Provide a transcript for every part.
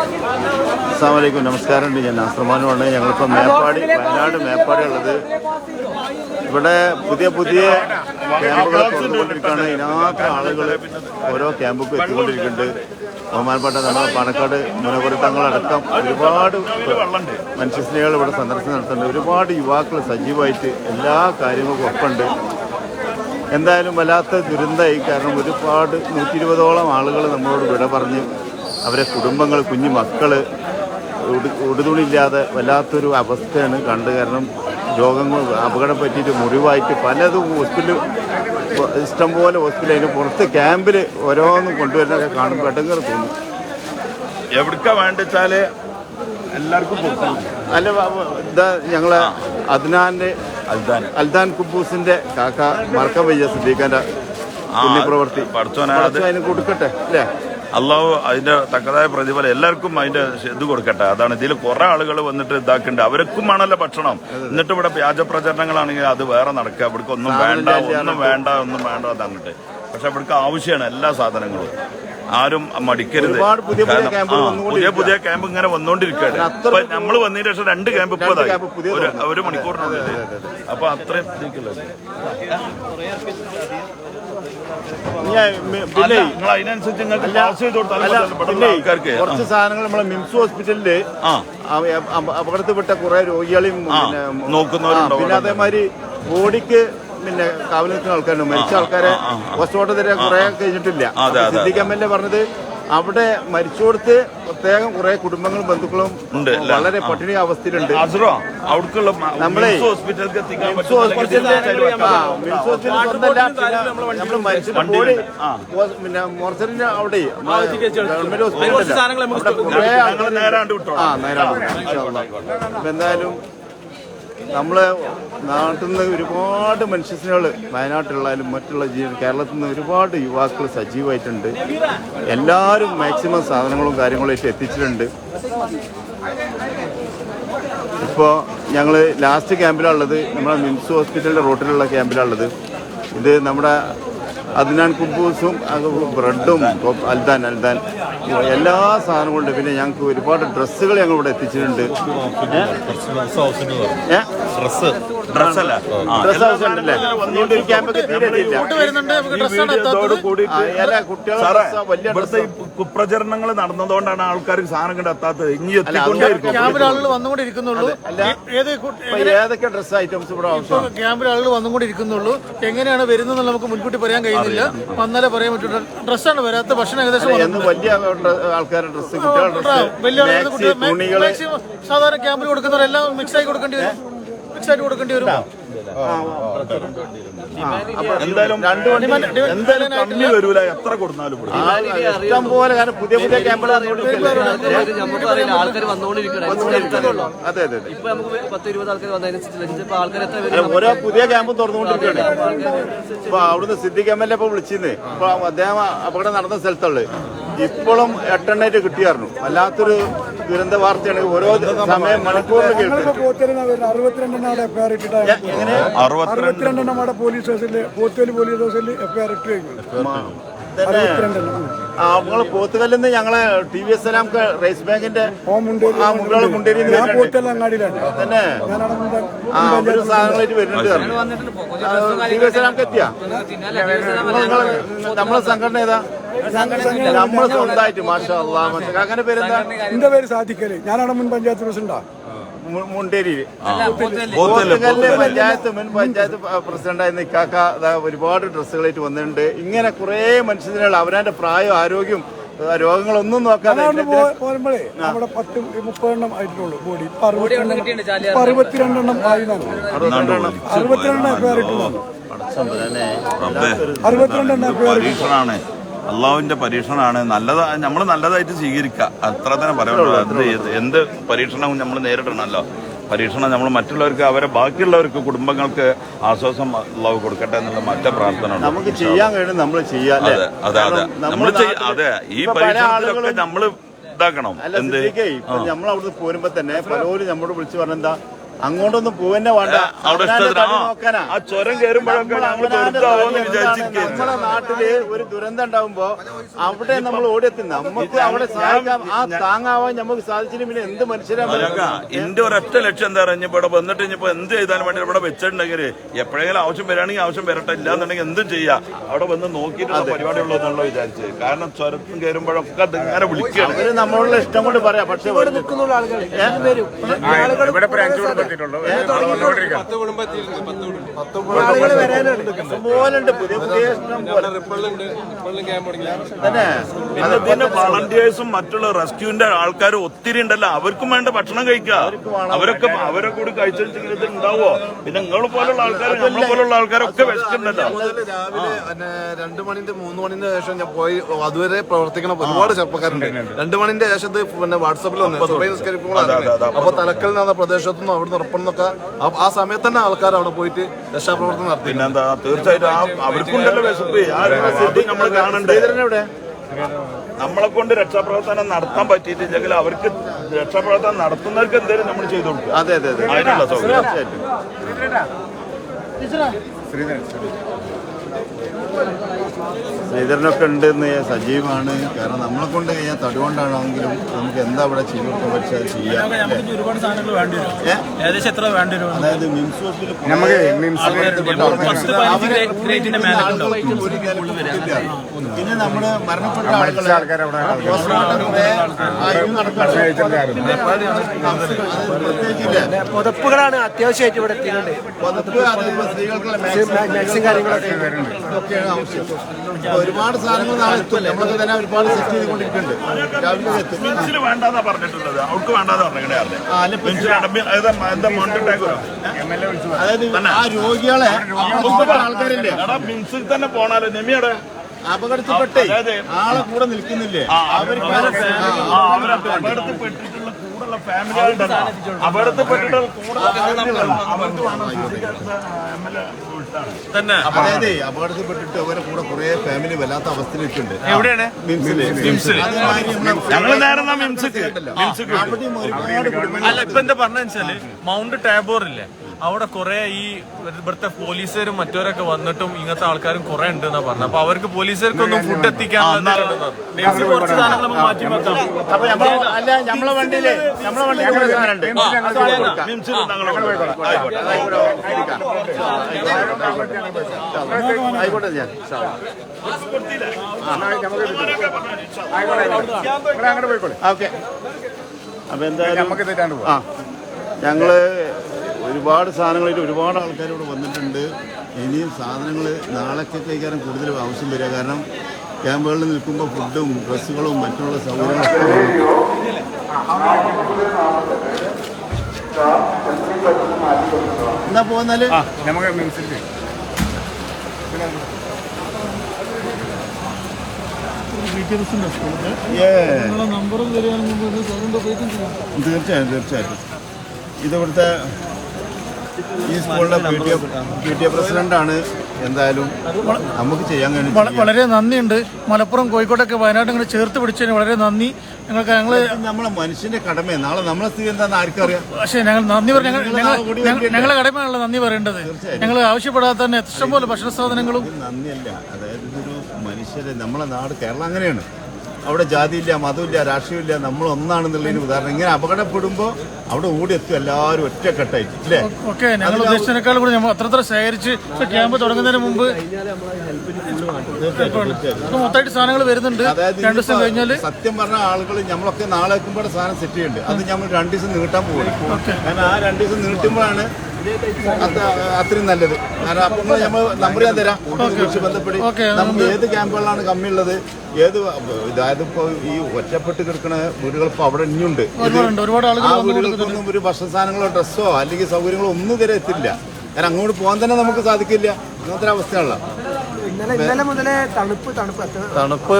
അസ്സാമലൈക്കും നമസ്കാരം. ഞാൻ നാസ്ത്രമാനുമാണ് ഞങ്ങളിപ്പോൾ മേപ്പാടി വയനാട് മേപ്പാടി ഉള്ളത് ഇവിടെ പുതിയ പുതിയ ക്യാമ്പുകൾ തുറന്നുകൊണ്ടിരിക്കുകയാണ് ഇതിനകത്ത് ആളുകൾ ഓരോ ക്യാമ്പുക്കും എത്തിക്കൊണ്ടിരിക്കുന്നുണ്ട്. ബഹുമാനപ്പെട്ട നമ്മുടെ പാണക്കാട് മുനപുരത്തങ്ങളടക്കം തങ്ങളടക്കം ഒരുപാട് മനുഷ്യസ്നേഹികൾ ഇവിടെ സന്ദർശനം നടത്തുന്നുണ്ട്. ഒരുപാട് യുവാക്കൾ സജീവമായിട്ട് എല്ലാ കാര്യങ്ങൾക്കും ഒപ്പമുണ്ട്. എന്തായാലും വല്ലാത്ത ദുരന്തമായി കാരണം ഒരുപാട് നൂറ്റി ഇരുപതോളം ആളുകൾ നമ്മളോട് വിട പറഞ്ഞ് അവരെ കുടുംബങ്ങൾ കുഞ്ഞു മക്കൾ ഉടുതുണില്ലാതെ വല്ലാത്തൊരു അവസ്ഥയാണ് കണ്ട് കാരണം രോഗങ്ങൾ അപകടം പറ്റിയിട്ട് മുറിവായിട്ട് പലതും ഹോസ്പിറ്റൽ ഇഷ്ടംപോലെ ഹോസ്പിറ്റൽ അതിന് പുറത്ത് ക്യാമ്പിൽ ഓരോന്നും കൊണ്ടുവരുന്നതൊക്കെ കാണുമ്പോൾ പെട്ടെന്ന് തോന്നും. എവിടക്ക വേണ്ടെച്ചാൽ എല്ലാവർക്കും അല്ല എന്താ ഇതാ ഞങ്ങളെ അദ്നാന്റെ അൽദാൻ. അൽദാൻ കുബൂസിന്റെ കാക്ക മറക്കാൻ വയ്യ സിദ്ദീഖാന്റെ പുണ്യപ്രവർത്തി പഠിച്ചോനെ അത് പടച്ചോൻ അതിന് കൊടുക്കട്ടെ അല്ലേ? അള്ളാഹു അതിന്റെ തക്കതായ പ്രതിഫലം എല്ലാവർക്കും അതിന്റെ ഇത് കൊടുക്കട്ടെ. അതാണ് ഇതിൽ കുറെ ആളുകൾ വന്നിട്ട് ഇതാക്കുന്നുണ്ട്. അവർക്കും ആണല്ലോ ഭക്ഷണം എന്നിട്ട് ഇവിടെ വ്യാജ പ്രചരണങ്ങളാണെങ്കിൽ അത് വേറെ നടക്കുക. ഇവിടേക്ക് ഒന്നും വേണ്ട ഒന്നും വേണ്ട ഒന്നും വേണ്ട അതങ്ങട്ട്. പക്ഷെ ഇവിടേക്ക് ആവശ്യമാണ് എല്ലാ സാധനങ്ങളും. ആരും മടിക്കരുത്. പുതിയ പുതിയ ക്യാമ്പുകൾ ആ, പുതിയ പുതിയ ക്യാമ്പ് ഇങ്ങനെ ഇപ്പൊ നമ്മൾ വന്നതിന് ശേഷം രണ്ട് ക്യാമ്പ് ഇപ്പൊ. ഒരു മണിക്കൂറിനുള്ളിൽ അപ്പൊ അത്രയും കുറച്ച് സാധനങ്ങൾ നമ്മളെ മിംസ് ഹോസ്പിറ്റലിൽ അപകടത്തിൽപ്പെട്ട കുറെ രോഗികളെയും പിന്നെ അതേമാതിരി ബോഡിക്ക് പിന്നെ കാവൽ നിൽക്കുന്ന ആൾക്കാരുണ്ട്. മരിച്ച ആൾക്കാരെ പോസ്റ്റ്മോർട്ടം തരാൻ കുറെ കഴിഞ്ഞിട്ടില്ല. Siddique Siddique M L A പറഞ്ഞത്? അവിടെ മരിച്ചോടത്ത് പ്രത്യേകം കുറെ കുടുംബങ്ങളും ബന്ധുക്കളും ഉണ്ട്, വളരെ പട്ടിണി അവസ്ഥയിലുണ്ട്. നമ്മളെ പിന്നെ മോർച്ചറിന്റെ അവിടെ ഗവൺമെന്റ് ഹോസ്പിറ്റലിൽ ഞങ്ങൾ നേരാണ്ട് വിട്ടോ ആ നേരാണ് അപ്പൊ എന്തായാലും നമ്മൾ നാട്ടിൽ നിന്ന് ഒരുപാട് മനുഷ്യസ്നേഹികൾ വയനാട്ടിലുള്ളാലും മറ്റുള്ള ജീവ കേരളത്തിൽ നിന്ന് ഒരുപാട് യുവാക്കൾ സജീവമായിട്ടുണ്ട് എല്ലാവരും മാക്സിമം സാധനങ്ങളും കാര്യങ്ങളും ആയിട്ട് എത്തിച്ചിട്ടുണ്ട് ഇപ്പോൾ ഞങ്ങൾ ലാസ്റ്റ് ക്യാമ്പിലാണുള്ളത് നമ്മുടെ മിംസ് ഹോസ്പിറ്റലിന്റെ റോട്ടിലുള്ള ക്യാമ്പിലാണുള്ളത് ഇത് നമ്മുടെ അദ്നാൻ കുബൂസും അത് ബ്രെഡും അൽദാൻ അൽദാൻ. എല്ലാ സാധനങ്ങളും ഉണ്ട് പിന്നെ ഞങ്ങൾക്ക് ഒരുപാട് ഡ്രസ്സുകൾ ഞങ്ങൾ ഇവിടെ എത്തിച്ചിട്ടുണ്ട് കുപ്രചരണങ്ങൾ നടന്നതുകൊണ്ടാണ് ആൾക്കാർക്ക് സാധനം കണ്ട് എത്താത്തത്. ഇനി ഏതൊക്കെ ഡ്രസ് ഐറ്റംസ് ഇവിടെ ആവശ്യം ക്യാമ്പിൽ ആളുകൾ വന്നുകൊണ്ടിരിക്കുന്നുള്ളൂ. എങ്ങനെയാണ് വരുന്നത് നമുക്ക് മുൻകൂട്ടി പറയാൻ കഴിയുന്നില്ല വന്നാലേ പറയാൻ പറ്റുള്ളൂ ഡ്രസ്സാണ് വരാത്ത ഭക്ഷണം ഏകദേശം എന്ന് വലിയ ആൾക്കാരുടെ ഡ്രസ്സ് കുട്ടികളുടെ ഡ്രസ്സ് വലിയ കുട്ടികൾ സാധാരണ ക്യാമ്പിൽ കൊടുക്കുന്നവരെല്ലാം മിക്സ് ആയി കൊടുക്കേണ്ടി വരും. മിക്സ് ആയിട്ട് കൊടുക്കേണ്ടി വരും. എന്തായാലും കമ്മി വരൂല എത്ര കൊടുത്താലും ഇഷ്ടം പോലെ കാരണം പുതിയ പുതിയ ക്യാമ്പുകൾ നമുക്കറിയില്ല ആൾക്കാർ വന്നുകൊണ്ടിരിക്കണം അതെ അതെ അതെ. ഇപ്പൊ നമുക്ക് പത്ത് ഇരുപത് ആൾക്കാർ വന്നതിനനുസരിച്ച് ഇപ്പൊ ആൾക്കാർ എത്ര അല്ല, ഓരോ പുതിയ ക്യാമ്പ് തുറന്നുകൊണ്ടിരിക്കുകയാണ്. അപ്പൊ അവിടുന്ന് സിദ്ദിഖ് എം എൽ എ ഇപ്പൊ വിളിച്ചിരുന്നേ. അപ്പൊ അദ്ദേഹം അപകടം നടന്ന സ്ഥലത്തുള്ളത് ഇപ്പോഴും എട്ടെണ്ണായിട്ട് കിട്ടിയായിരുന്നു. വല്ലാത്തൊരു ദുരന്ത വാർത്തയാണ്. ഓരോ സമയം മണിക്കൂറിൽ കേൾക്കും പോത്തുകല്ലെന്ന് പോലീസ് സ്റ്റേഷനിൽ പോത്തേൽ പോലീസ് സ്റ്റേഷനിൽ ഇട്ട് നമ്മൾ ഞങ്ങളെ ടി വി എസ് സലാംക്ക് റൈസ് ബാങ്കിന്റെ മുണ്ടേരി മുണ്ടേരി ഞാൻ പോത്തല്ല അങ്ങാടിയിലാണ് തന്നെ. ആ ഒരു സാധനങ്ങളായിട്ട് വരുന്നുണ്ട് ടി വി എസ് സലാംക്ക് എത്തിയാ? നമ്മളെ സംഘടന ഏതാ? സ്വന്തമായിട്ട് മാഷാ അങ്ങനെ പേരെന്താ? എന്റെ പേര് സാധിക്കൽ ഞാനവിടെ മുൻ പഞ്ചായത്ത് പ്രസിഡന്റാ. മുണ്ടേരി. പഞ്ചായത്ത് മുൻ പഞ്ചായത്ത് പ്രസിഡന്റായിരുന്ന ഇക്കാക്ക ഒരുപാട് ഡ്രസ്സുകളായിട്ട് വന്നിട്ടുണ്ട്. ഇങ്ങനെ കുറേ മനുഷ്യരുടെ അവരാന്റെ പ്രായം ആരോഗ്യം രോഗങ്ങളൊന്നും നോക്കാതെ പോരുമ്പോഴേ നമ്മുടെ പത്ത് മുപ്പതെണ്ണം ആയിട്ടുള്ളൂ ബോഡി. അറുപത്തിരണ്ടെണ്ണം അറുപത്തിരണ്ടെണ്ണം അറുപത്തിരണ്ടെണ്ണം അള്ളാഹുവിന്റെ പരീക്ഷണമാണ്. നല്ലതാ നമ്മൾ നല്ലതായിട്ട് സ്വീകരിക്കുക. അത്ര തന്നെ പറയാനുള്ളൂ എന്ത് പരീക്ഷണവും നമ്മൾ നേരിടണമല്ലോ. പരീക്ഷണം നമ്മൾ മറ്റുള്ളവർക്ക് അവരെ ബാക്കിയുള്ളവർക്ക് കുടുംബങ്ങൾക്ക് ആശ്വാസം അള്ളാഹു കൊടുക്കട്ടെ എന്നുള്ള മറ്റേ പ്രാർത്ഥന. നമുക്ക് ചെയ്യാൻ കഴിയും നമ്മൾ ചെയ്യാം അതെ അതെ അതെ. നമ്മൾ അതെ ഈ പരീക്ഷണത്തിലൊക്കെ നമ്മൾ ഇതാക്കണം. എന്ത്? ഇപ്പൊ നമ്മൾ അവിടുന്ന് പോരുമ്പോ തന്നെ പലരും നമ്മളോട് വിളിച്ചു പറഞ്ഞെന്താ അങ്ങോട്ടൊന്നും പോവന്നെ വേണ്ട. അവിടെ ആ, ചുരം കയറുമ്പോഴൊക്കെ നമ്മളെ നാട്ടിൽ ഒരു ദുരന്തം ഉണ്ടാവുമ്പോ അവിടെ നമ്മൾ ഓടിയെത്തി. നമുക്ക് അവിടെ സഹായിക്കാം ആ താങ്ങാവാൻ നമുക്ക് സാധിച്ചില്ല പിന്നെ എന്ത് മനുഷ്യരാ അതൊക്കെ എന്റെ ഒരൊറ്റ ലക്ഷ്യം എന്താ പറയുക? ഇവിടെ വന്നിട്ട് ഇനിയിപ്പോ എന്ത് ചെയ്താലും വേണ്ടി ഇവിടെ വെച്ചിട്ടുണ്ടെങ്കിൽ എപ്പോഴെങ്കിലും ആവശ്യം വരാണെങ്കിൽ ആവശ്യം വരട്ടെ. ഇല്ലാന്നുണ്ടെങ്കിൽ എന്തും ചെയ്യാം. അവിടെ വന്ന് നോക്കിയിട്ടുള്ള പരിപാടി ഉള്ളതെന്നുള്ള വിചാരിച്ചത് കാരണം ചുരത്തും കയറുമ്പോഴൊക്കെ അത് ഇങ്ങനെ വിളിക്കുകയാണ്. നമ്മളുടെ നമ്മളോടുള്ള ഇഷ്ടം കൊണ്ട് പറയാം. പക്ഷെ ഇവിടെ നിൽക്കുന്നുള്ള ആളുകൾ വരാനുണ്ട് പുതിയ പുതിയ ഇഷ്ടം പോലെ. തന്നെ. പിന്നെ വളണ്ടിയേഴ്സും മറ്റുള്ള റെസ്ക്യൂന്റെ ആൾക്കാരും ഒത്തിരി ഉണ്ടല്ലോ. അവർക്കും വേണ്ട ഭക്ഷണം കഴിക്കുക. അവരൊക്കെ അവരെ കൂടി കഴിച്ചു ജീവിതത്തിൽ ഉണ്ടാവോ പിന്നെ നിങ്ങൾ പോലുള്ള ആൾക്കാർ നമ്മളെ പോലുള്ള ആൾക്കാരൊക്കെ വിശക്കുന്നുണ്ടല്ലോ. രാവിലെ പിന്നെ രണ്ടു മണിന്റെ മൂന്ന് മണിന്റെ ശേഷം ഞാൻ പോയി അതുവരെ പ്രവർത്തിക്കണ ഒരുപാട് ചെറുപ്പക്കാരുണ്ട്. രണ്ടു മണിന്റെ ശേഷം പിന്നെ വാട്സാപ്പിൽ വന്നു. അപ്പൊ തലക്കൽ എന്ന പ്രദേശത്തുനിന്നും അവിടെ എന്നൊക്കെ ആ സമയത്ത് തന്നെ ആൾക്കാർ അവിടെ പോയിട്ട് രക്ഷാപ്രവർത്തനം നടത്തി. പിന്നെന്താ? തീർച്ചയായിട്ടും ആ അവർക്കുണ്ടല്ലോ വിശപ്പ്. ആ വിശപ്പ് നമ്മൾ കാണണ്ടേ? നമ്മളെ കൊണ്ട് രക്ഷാപ്രവർത്തനം നടത്താൻ പറ്റിയിട്ടില്ലെങ്കിൽ അവർക്ക് രക്ഷാപ്രവർത്തനം നടത്തുന്നവർക്ക് എന്തെങ്കിലും നമ്മൾ ചെയ്തു കൊടുക്കും അതെ അതെ അതെ. അതിനുള്ള സൗകര്യം. തീർച്ചയായിട്ടും. ശ്രീധരനൊക്കെ ഉണ്ട് എന്ന് സജീവമാണ് കാരണം നമ്മളെ കൊണ്ട് കഴിഞ്ഞാൽ തടുകൊണ്ടാണെങ്കിലും നമുക്ക് എന്താ ഇവിടെ ചെയ്തു പക്ഷേ ചെയ്യാം. ഒരുപാട് സാധനങ്ങൾ വേണ്ടി വരും. ഏ? എത്ര വേണ്ടി വരും? അതായത് മിംസ് പിന്നെ നമ്മൾ മരണപ്പെട്ട. പുതപ്പുകളാണ് അത്യാവശ്യമായിട്ട് ഇവിടെ എത്തിയിട്ടുണ്ട്. സ്ത്രീകൾക്കുള്ള മാക്സിമം കാര്യങ്ങളൊക്കെ ഇതൊക്കെയാണ് ആവശ്യം. ഒരുപാട് സാധനങ്ങൾ നാളെ എത്തും. നമ്മളൊക്കെ തന്നെ ഒരുപാട് സെറ്റ് ചെയ്തുകൊണ്ടിരിക്കുന്നുണ്ട്. രാവിലെ എത്തും. പെൻസിൽ വേണ്ടാന്നാ പറഞ്ഞിട്ടുള്ളത്. അവർക്ക് വേണ്ടാന്ന് അതായത് ആ രോഗികളെ ആൾക്കാരില്ലേ? എടാ മിൻസിൽ തന്നെ പോണാലോ. നെമിയുടെ അപകടത്തിൽപ്പെട്ടേ. ആളെ കൂടെ നിൽക്കുന്നില്ലേ? അവർക്ക് അപകടത്തിൽപ്പെട്ടിട്ടുള്ള കൂടുള്ള ഫാമിലി അപകടത്തിൽപ്പെട്ടിട്ടുള്ള കൂടെ അവർക്ക് വേണം. തന്നെ. അതായത് അപകടത്തിൽപ്പെട്ടിട്ട് അവരെ കൂടെ കുറെ ഫാമിലി വല്ലാത്ത അവസ്ഥയിലിട്ടുണ്ട്. എവിടെയാണ്? ഞങ്ങൾ നേരെ മിംസിക്ക്? അല്ല ഇപ്പൊ എന്താ പറഞ്ഞാൽ മൗണ്ട് ടാബോർ ഇല്ലേ അവിടെ കുറെ ഈ ഇവിടുത്തെ പോലീസുകാരും മറ്റവരൊക്കെ വന്നിട്ടും ഇങ്ങനത്തെ ആൾക്കാരും കുറെ ഉണ്ട് എന്നാ പറഞ്ഞത്. അപ്പൊ അവർക്ക് പോലീസുകാർക്കൊന്നും ഫുഡ് എത്തിക്കാൻ അല്ല നമ്മളെ വണ്ടിയിൽ നമ്മളെ ഞങ്ങൾ ആയിക്കോട്ടെ ഞാൻ ഓക്കെ അപ്പൊ എന്തായാലും ഞങ്ങൾ ഒരുപാട് സാധനങ്ങളായിട്ട് ഒരുപാട് ആൾക്കാർ ഇവിടെ വന്നിട്ടുണ്ട്. ഇനിയും സാധനങ്ങൾ നാളേക്ക് കഴിക്കാനും കൂടുതൽ ആവശ്യം വരിക. കാരണം ക്യാമ്പുകളിൽ നിൽക്കുമ്പോൾ ഫുഡും ഡ്രസ്സുകളും മറ്റുള്ള സൗകര്യങ്ങളും. എന്നാ പോന്നാൽ? തീർച്ചയായും തീർച്ചയായിട്ടും. ഇതിവിടുത്തെ ഈ സ്കൂളിലെ പി ടി എ പ്രസിഡന്റ് ആണ് പ്രസിഡന്റാണ് എന്തായാലും നമുക്ക് ചെയ്യാൻ കഴിഞ്ഞു വളരെ നന്ദിയുണ്ട്. മലപ്പുറം കോഴിക്കോട്ടൊക്കെ വയനാട് ഇങ്ങനെ ചേർത്ത് പിടിച്ചതിന് വളരെ നന്ദി. ഞങ്ങൾക്ക് ഞങ്ങൾ നമ്മളെ മനുഷ്യന്റെ കടമ നാളെ നമ്മളെ സ്ഥിതി എന്താണെന്ന് ആർക്കറിയാം പക്ഷേ ഞങ്ങൾ നന്ദി? ഞങ്ങളെ കടമയാണല്ലോ നന്ദി പറയേണ്ടത്. ഞങ്ങൾ ആവശ്യപ്പെടാതെ തന്നെ ഇഷ്ടംപോലെ ഭക്ഷണ സാധനങ്ങളും നന്ദിയല്ല. അതായത് ഇതൊരു മനുഷ്യരെ നമ്മളെ നാട് കേരളം അങ്ങനെയാണ്. അവിടെ ജാതിയില്ല മതമില്ല രാഷ്ട്രീയമില്ല നമ്മൾ ഒന്നാണെന്നുള്ളതിന് ഉദാഹരണം. ഇങ്ങനെ അപകടപ്പെടുമ്പോൾ അവിടെ ഓടിയെത്തും എല്ലാവരും ഒറ്റക്കെട്ടായിട്ട് അല്ലേ ഒക്കെ ഞങ്ങൾ ഉദ്ദേശിച്ചതിനേക്കാൾ കൂടി നമ്മൾ അത്രത്ര ശേഖരിച്ച് ക്യാമ്പ് തുടങ്ങുന്നതിന് മുമ്പ് മൊത്തമായിട്ട് സാധനങ്ങൾ വരുന്നുണ്ട്. രണ്ടു ദിവസം കഴിഞ്ഞാൽ സത്യം പറഞ്ഞ ആളുകൾ നമ്മളൊക്കെ നാളെ വെക്കുമ്പോൾ സാധനം സെറ്റ് ചെയ്യുന്നുണ്ട് അത് നമ്മൾ രണ്ടു ദിവസം നീട്ടാൻ പോകും കാരണം ആ രണ്ടു ദിവസം നീട്ടുമ്പോഴാണ് അത്രയും നല്ലത്. കാരണം അപ്പം നമ്മൾ നമ്പർ ഞാൻ തരാം. കുറിച്ച് ബന്ധപ്പെടി ഓക്കെ, നമുക്ക് ഏത് ക്യാമ്പുകളിലാണ് കമ്മിയുള്ളത്? ഏത് അതായത് ഇപ്പോൾ ഈ ഒറ്റപ്പെട്ട് കിടക്കുന്ന വീടുകൾ ഇപ്പോൾ അവിടെ ഇനിയുണ്ട്. ആ വീടുകൾക്കൊന്നും ഒരു ഭക്ഷണ സാധനങ്ങളോ ഡ്രസ്സോ അല്ലെങ്കിൽ സൗകര്യങ്ങളോ ഒന്നും ഇതുവരെ എത്തില്ല കാരണം അങ്ങോട്ട് പോകാൻ തന്നെ നമുക്ക് സാധിക്കില്ല. അങ്ങനത്തെ അവസ്ഥയാണല്ലോ. ഇന്നലെ ഇന്നലെ മുതലേ തണുപ്പ് തണുപ്പ്. തണുപ്പ്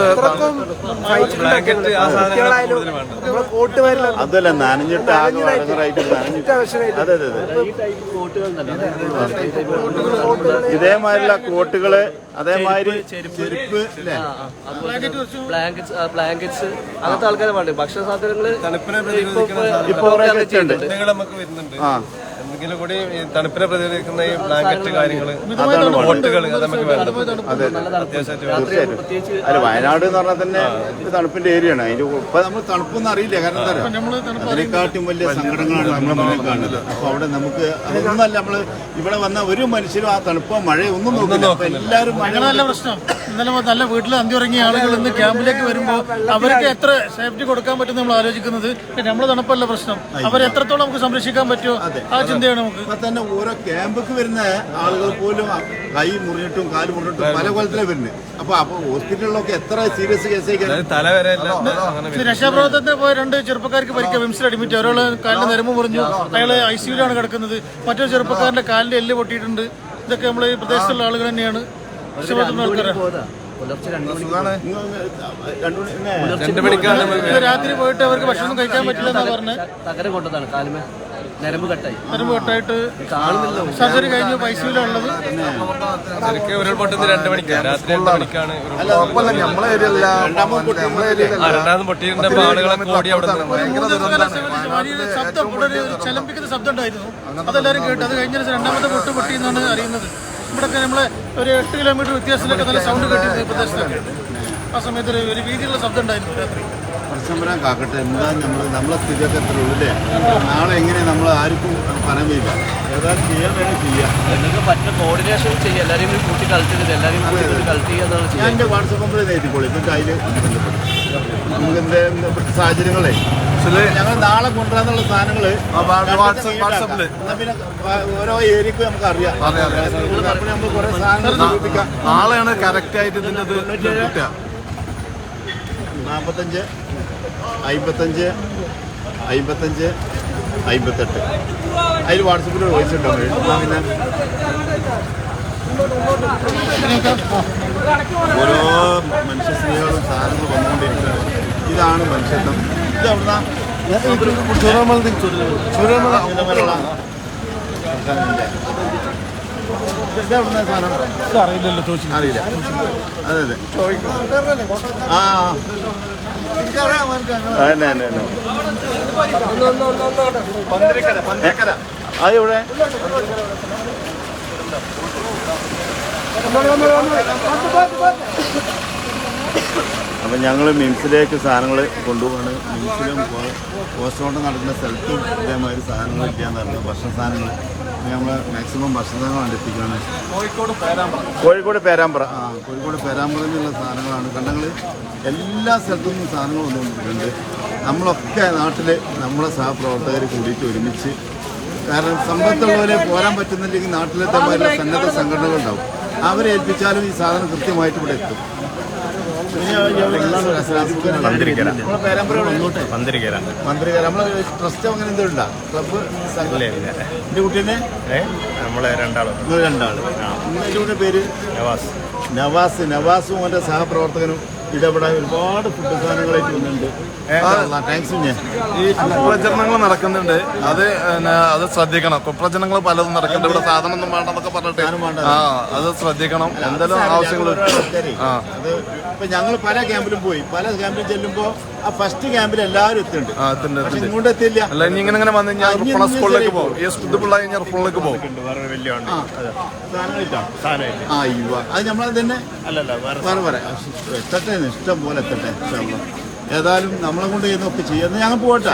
അതല്ല നനഞ്ഞിട്ട് ആകെ നനഞ്ഞിട്ട്. അതെ അതെ അതെ. ഇതേമാതിരിയുള്ള കോട്ടുകൾ അതേമാതിരി ചെരുപ്പ്. ബ്ലാങ്കറ്റ്സ് ബ്ലാങ്കറ്റ്സ് അങ്ങനത്തെ ആൾക്കാരെ വേണ്ടത് ഭക്ഷണ സാധനങ്ങൾ ഇപ്പൊ കുറെ ആ. എങ്കിലും കൂടി തണുപ്പിനെ പ്രതിരോധിക്കുന്ന ഈ ബ്ലാങ്കറ്റ് കാര്യങ്ങൾ. ബോട്ടുകൾ അത് നമുക്ക് വേണം മിതമായ തീർച്ചയായിട്ടും. അല്ല വയനാട് എന്ന് പറഞ്ഞാൽ തന്നെ തണുപ്പിന്റെ ഏരിയയാണ്. അതിന്റെ ഇപ്പൊ നമ്മൾ തണുപ്പൊന്നും അറിയില്ല. കാരണം എന്താ? അതിനെക്കാട്ടും വലിയ സങ്കടങ്ങളാണ് നമ്മുടെ മുന്നിൽ കാണുന്നത്. അപ്പൊ അവിടെ നമുക്ക് അതൊന്നുമല്ല നമ്മൾ ഇവിടെ വന്ന ഒരു മനുഷ്യരും ആ തണുപ്പോ മഴയോ ഒന്നും നോക്കുന്നില്ല. എല്ലാവരും മഴ പ്രശ്നം. ഇന്നലെ നല്ല വീട്ടിൽ അന്തി ഉറങ്ങിയ ആളുകൾ ഇന്ന് ക്യാമ്പിലേക്ക് വരുമ്പോൾ അവർക്ക് എത്ര സേഫ്റ്റി കൊടുക്കാൻ പറ്റും നമ്മൾ ആലോചിക്കുന്നത്. നമ്മൾ തണുപ്പല്ല പ്രശ്നം. അവരെ എത്രത്തോളം നമുക്ക് സംരക്ഷിക്കാൻ പറ്റുമോ? ആ ചിന്തയാണ് നമുക്ക്. ഇപ്പൊ തന്നെ ഓരോ ക്യാമ്പൊക്കെ വരുന്ന ആളുകൾ പോലും കൈ മുറിഞ്ഞിട്ടും കാൽ മുറിഞ്ഞിട്ടും പല കൊലത്തിലാണ് വരുന്നത് അപ്പൊ അപ്പൊ ഹോസ്പിറ്റലിലൊക്കെ എത്ര സീരിയസ് കേസ് തല വരെ രക്ഷാപ്രവർത്തനത്തിന് പോയ രണ്ട് ചെറുപ്പക്കാർക്ക് പരിക്ക. വിംസിൽ അഡ്മിറ്റ്. ഒരാൾ കാലിന് നരമ്പ് മുറിഞ്ഞു. അയാൾ ഐ സിയുലാണ് കിടക്കുന്നത്. മറ്റൊരു ചെറുപ്പക്കാരന്റെ കാലിന്റെ എല്ല് പൊട്ടിയിട്ടുണ്ട്. ഇതൊക്കെ നമ്മൾ ഈ പ്രദേശത്തുള്ള ആളുകൾ തന്നെയാണ്. രക്ഷാപ്രവർത്തന ആൾക്കാരാണ്. രാത്രി പോയിട്ട് അവർക്ക് ഭക്ഷണം കഴിക്കാൻ പറ്റില്ല എന്നാ പറഞ്ഞത് തകരം കൊണ്ടതാണ് കാലുമേ. നരമ്പ് കട്ടായി. നരമ്പ് കട്ടായിട്ട് കാണുന്നില്ല. സർജറി കഴിഞ്ഞു ഐസിയുലുള്ളത് ശരിക്കും ഉരുൾപൊട്ടുന്നത് രണ്ടു മണിക്കാണ് രാത്രി രണ്ടു മണിക്കാണ് രണ്ടാമത് കൂടി അവിടെ ശബ്ദം ചലമ്പിക്കുന്ന ശബ്ദം ഉണ്ടായിരുന്നു. അതെല്ലാവരും കേട്ടു. അത് കഴിഞ്ഞ രണ്ടാമത്തെ പൊട്ട് പൊട്ടി എന്നാണ് അറിയുന്നത്. ഇവിടെയൊക്കെ നമ്മളെ ഒരു എട്ട് കിലോമീറ്റർ വ്യത്യാസത്തിലൊക്കെ നല്ല സൗണ്ട് കേട്ടിരുന്നു ഈ പ്രദേശത്തൊക്കെ. ആ സമയത്ത് ഒരു ഒരു രീതിയിലുള്ള ശബ്ദം ഉണ്ടായിരുന്നു രാത്രി. പ്രശ്നം കാക്കട്ടെ എന്താ നമ്മൾ നമ്മളെ സ്ഥിതിയൊക്കെ എത്ര ഉള്ളില്ലേ നാളെ എങ്ങനെ നമ്മൾ ആർക്കും പറയാൻ കഴിയില്ല ഏതാ ചെയ്യാൻ വേണ്ടി ചെയ്യാം. നിങ്ങൾക്ക് പറ്റുന്ന കോർഡിനേഷൻ ചെയ്യുക എല്ലാവരും കൂടി കൂട്ടി കളിച്ചിട്ട് എല്ലാവരും കൂടി കളക്ട് ചെയ്യുക ഞാൻ എന്റെ വാട്സപ്പ് നമ്പർ എഴുതിക്കോളൂ. എന്നിട്ട് അതിൽ നമുക്ക് എന്തെങ്കിലും സാഹചര്യങ്ങളെ? ഞങ്ങൾ നാളെ കൊണ്ടുവരാന്നുള്ള പിന്നെ ഓരോ ഏരിയക്കും നമുക്ക് അറിയാം അപ്പോൾ നമ്മൾ കുറെ സാധനങ്ങൾ നാളെയാണ് കറക്റ്റ് ആയിട്ട് ഇതിന്റെ ഇത് നാൽപ്പത്തഞ്ച് അമ്പത്തഞ്ച് അമ്പത്തഞ്ച് അമ്പത്തെട്ട് അതിൽ വാട്സപ്പിൽ വോയിസ് ഉണ്ടോ? പിന്നെ. ഓരോ മനുഷ്യ സ്ത്രീകളും സാധനങ്ങൾ വന്നുകൊണ്ടിരിക്കുകയാണ്. ഇതാണ് മനുഷ്യത്വം. ഇത് അവിടുന്ന്? അറിയില്ലല്ലോ അറിയില്ല. അതെ അതെ. ആ. തന്നെ തന്നെ അത് എവിടെ? അപ്പം ഞങ്ങൾ മിംസിലേക്ക് സാധനങ്ങൾ കൊണ്ടുപോവാണ്. മിംസിലും പോസ്റ്റ്മോർട്ടം നടക്കുന്ന സ്ഥലത്തും ഇതേമാതിരി സാധനങ്ങൾ ഇല്ലാന്ന് പറഞ്ഞു ഭക്ഷണ സാധനങ്ങൾ നമ്മൾ മാക്സിമം ഭക്ഷണ സാധനങ്ങൾ എത്തിക്കുകയാണ് കോഴിക്കോട് പേരാമ്പ്ര. ആ കോഴിക്കോട് പേരാമ്പ്ര എന്നുള്ള സാധനങ്ങളാണ്. കണ്ടങ്ങൾ എല്ലാ സ്ഥലത്തു നിന്നും സാധനങ്ങൾ വന്നുകൊണ്ടിട്ടുണ്ട് നമ്മളൊക്കെ നാട്ടിൽ നമ്മളെ സഹപ്രവർത്തകർ കൂടിയിട്ട് ഒരുമിച്ച് കാരണം സമ്പത്തുള്ളവരെ പോരാൻ പറ്റുന്നില്ലെങ്കിൽ നാട്ടിലത്തെ മാതിരി സന്നദ്ധ സംഘടനകളുണ്ടാവും. അവരെ ഏൽപ്പിച്ചാലും ഈ സാധനം കൃത്യമായിട്ട് ഇവിടെ എത്തും. നമ്മളെ ട്രസ്റ്റ് അങ്ങനെ ഇല്ല ഇല്ല. കുട്ടീനെ? നമ്മളെ രണ്ടാളും. രണ്ടാൾ. പേര്? നവാസ്. നവാസ്. നവാസും അവന്റെ സഹപ്രവർത്തകനും ഇടപെടാൻ ഒരുപാട് ഫുഡ് സാധനങ്ങളായിട്ട് വന്നിട്ടുണ്ട്. താങ്ക്സ് ഞാൻ ഈ പ്രചരണങ്ങൾ നടക്കുന്നുണ്ട്. അത് അത് ശ്രദ്ധിക്കണം. കുപ്രചരണങ്ങൾ പലതും നടക്കുന്നുണ്ട്. ഇവിടെ സാധനം ഒന്നും വേണ്ടെന്നൊക്കെ പറഞ്ഞിട്ട്. ആ അത് ശ്രദ്ധിക്കണം. എന്തെല്ലാം ആവശ്യങ്ങൾ ആ. അത് ഇപ്പൊ ഞങ്ങൾ പല ക്യാമ്പിലും പോയി. പല ക്യാമ്പിലും ചെല്ലുമ്പോ ആ ഫസ്റ്റ് ക്യാമ്പിൽ എല്ലാവരും എത്തുന്നുണ്ട്. ഇങ്ങോട്ട് എത്തിയില്ല. അല്ല ഇനി ഇങ്ങനെ ഇങ്ങനെ വന്നു കഴിഞ്ഞാൽ റിപ്പള സ്കൂളിലേക്ക് പോകും. ഈ സ്കൂൾ പിള്ളേർ കഴിഞ്ഞാൽ സ്കൂളിലേക്ക് പോകും. യുവ അത്. നമ്മളത് തന്നെ അല്ലല്ല വേറെ വേറെ ഇഷ്ടം പോലെ എത്തട്ടെ. ഏതായാലും നമ്മളെ കൊണ്ട് ചെയ്യുന്നൊക്കെ ചെയ്യുന്നത് ഞങ്ങൾ പോകട്ടെ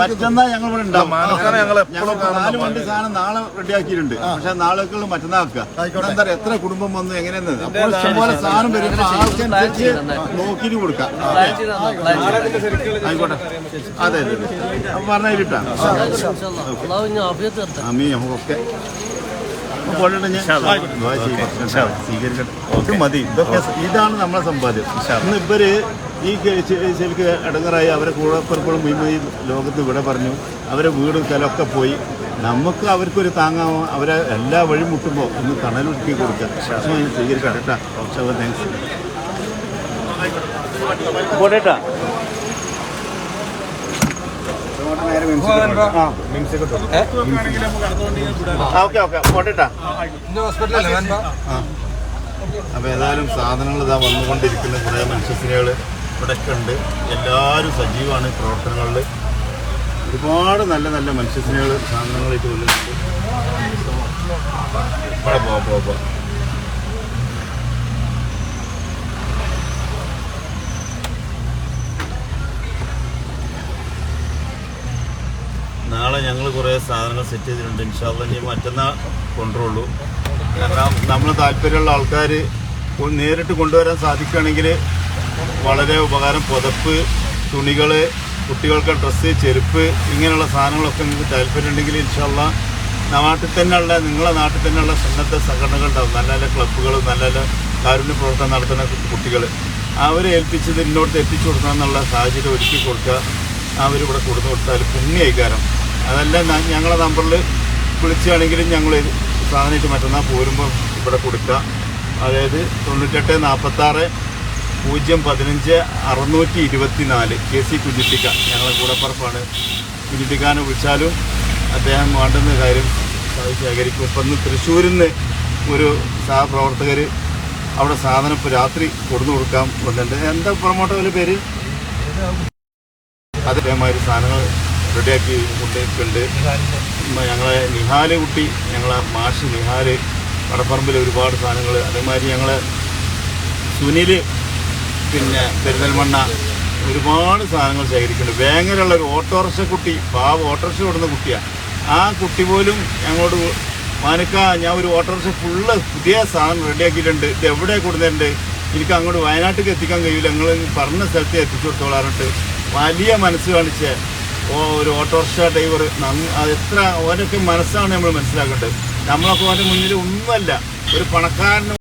മറ്റന്നാ ഞങ്ങൾ ഇവിടെ ഉണ്ടാവും. നാല് വണ്ടി സാധനം നാളെ റെഡിയാക്കിയിട്ടുണ്ട്. പക്ഷെ നാളേക്കുള്ള മറ്റന്നാക്കുക എന്താ എത്ര കുടുംബം വന്നു എങ്ങനെയെന്ന് അപ്പോൾ ഇഷ്ടംപോലെ സാധനം വരുമ്പോൾ ആൾക്കനുസരിച്ച് നോക്കിയിട്ട് കൊടുക്കാം ആയിക്കോട്ടെ. അതെ അതെ. തരട്ടെ അമ്മി നമുക്കൊക്കെ പോട്ടെ ഞാൻ ദുആ ചെയ്യും. സ്വീകരിക്കട്ടെ മതി. ഇതൊക്കെ ഇതാണ് നമ്മളെ സമ്പാദ്യം. ഇന്ന് ഇവർ ഈ ശരിക്ക് ഇടങ്ങറായി അവരെ കൂടെ പലപ്പോഴും ഈ ലോകത്ത് ഇവിടെ പറഞ്ഞു. അവരെ വീട് സ്ഥലമൊക്കെ പോയി. നമുക്ക് അവർക്കൊരു താങ്ങാമോ അവരെ എല്ലാ വഴി മുട്ടുമ്പോൾ ഒന്ന് തണലൊരുക്കി കൊടുക്കാം. സ്വീകരിക്കാം കേട്ടാ? താങ്ക്സ് പോട്ടേട്ടാ ഓക്കെ ഓക്കെ. പോട്ടേട്ടാ. അപ്പോൾ ഏതായാലും സാധനങ്ങൾ ഇതാ വന്നുകൊണ്ടിരിക്കുന്ന കുറേ മനുഷ്യസ്ത്രീകൾ ഇവിടെയൊക്കെ ഉണ്ട്. എല്ലാവരും സജീവമാണ് പ്രവർത്തനങ്ങളിൽ ഒരുപാട് നല്ല നല്ല മനുഷ്യസ്നേഹികൾ സാധനങ്ങളായിട്ട് കൊല്ലുന്നുണ്ട് ഇവിടെ പോവാം പോവാം നാളെ ഞങ്ങൾ കുറേ സാധനങ്ങൾ സെറ്റ് ചെയ്തിട്ടുണ്ട്. ഇൻഷാല്ല ഇനി മറ്റന്നാൾ കൊണ്ടുള്ളൂ കാരണം നമ്മൾ താല്പര്യമുള്ള ആൾക്കാർ നേരിട്ട് കൊണ്ടുവരാൻ സാധിക്കുകയാണെങ്കിൽ വളരെ ഉപകാരം. പുതപ്പ് തുണികൾ കുട്ടികൾക്ക് ഡ്രസ്സ് ചെരുപ്പ് ഇങ്ങനെയുള്ള സാധനങ്ങളൊക്കെ നിങ്ങൾക്ക് താല്പര്യമുണ്ടെങ്കിൽ ഇൻഷാല്ല നാട്ടിൽ തന്നെയുള്ള നിങ്ങളെ നാട്ടിൽ തന്നെയുള്ള സന്നദ്ധ സംഘടനകൾ ഉണ്ടാവും. നല്ല നല്ല ക്ലബ്ബുകൾ നല്ല നല്ല കാരുണ്യ പ്രവർത്തനം നടത്തുന്ന കുട്ടികൾ അവരെ ഏൽപ്പിച്ചത് ഇന്നോട്ട് എത്തിച്ചു കൊടുക്കണം എന്നുള്ള സാഹചര്യം ഒരുക്കി കൊടുക്കുക അവരിവിടെ കൊടുത്തു കൊടുത്താൽ പുണ്യൈകാരം അതല്ല ഞങ്ങളെ നമ്പറിൽ വിളിച്ചാണെങ്കിലും ഞങ്ങൾ സാധനമായിട്ട് മറ്റന്നാൾ പോരുമ്പോൾ ഇവിടെ കൊടുക്കുക അതായത് തൊണ്ണൂറ്റെട്ട് നാൽപ്പത്താറ് പൂജ്യം പതിനഞ്ച് അറുന്നൂറ്റി ഇരുപത്തി നാല് കെ സി കുഞ്ഞിപ്പിക്ക. ഞങ്ങളെ കൂടപ്പറപ്പാണ്. കുഞ്ഞിപ്പിക്കാനെ വിളിച്ചാലും അദ്ദേഹം വേണ്ടുന്ന കാര്യം ശേഖരിക്കും. ഇപ്പം ഇന്ന് തൃശ്ശൂരിൽ നിന്ന് ഒരു സഹപ്രവർത്തകർ അവിടെ സാധനം ഇപ്പോൾ രാത്രി കൊടുന്നു കൊടുക്കാൻ വന്നിട്ടുണ്ട്. എന്താ പ്രൊമോട്ടോയുടെ പേര്? അതേമാതിരി സാധനങ്ങൾ റെഡിയാക്കി കൊണ്ടിട്ടുണ്ട് ഞങ്ങളെ നിഹാൽ കുട്ടി ഞങ്ങളെ മാഷ് നിഹാൽ വടപ്പറമ്പിൽ ഒരുപാട് സാധനങ്ങൾ അതേമാതിരി ഞങ്ങൾ സുനിൽ പിന്നെ പെരുന്തൽമണ്ണ ഒരുപാട് സാധനങ്ങൾ ശേഖരിക്കുന്നുണ്ട്. വേങ്ങരയുള്ള ഒരു ഓട്ടോറിക്ഷ കുട്ടി പാവ ഓട്ടോറിക്ഷ ഓടുന്ന കുട്ടിയാണ് ആ കുട്ടി പോലും ഞങ്ങളോട് മാനക്ക ഞാൻ ഒരു ഓട്ടോറിക്ഷ ഫുള്ള് പുതിയ സാധനം റെഡിയാക്കിയിട്ടുണ്ട്. ഇത് എവിടെ കൊടുത്തിട്ടുണ്ട്? എനിക്ക് അങ്ങോട്ട് വയനാട്ടിലേക്ക് എത്തിക്കാൻ കഴിയില്ല. നിങ്ങൾ പറഞ്ഞ സ്ഥലത്ത് എത്തിച്ചു കൊടുത്തോളാറുണ്ട് വലിയ മനസ്സ് കാണിച്ച ഒരു ഓട്ടോറിക്ഷ ഡ്രൈവർ അത് എത്ര ഓനൊക്കെ മനസ്സാണ് നമ്മൾ മനസ്സിലാക്കേണ്ടത്. നമ്മളൊക്കെ ഓന്റെ മുന്നിൽ ഒന്നുമല്ല. ഒരു പണക്കാരന്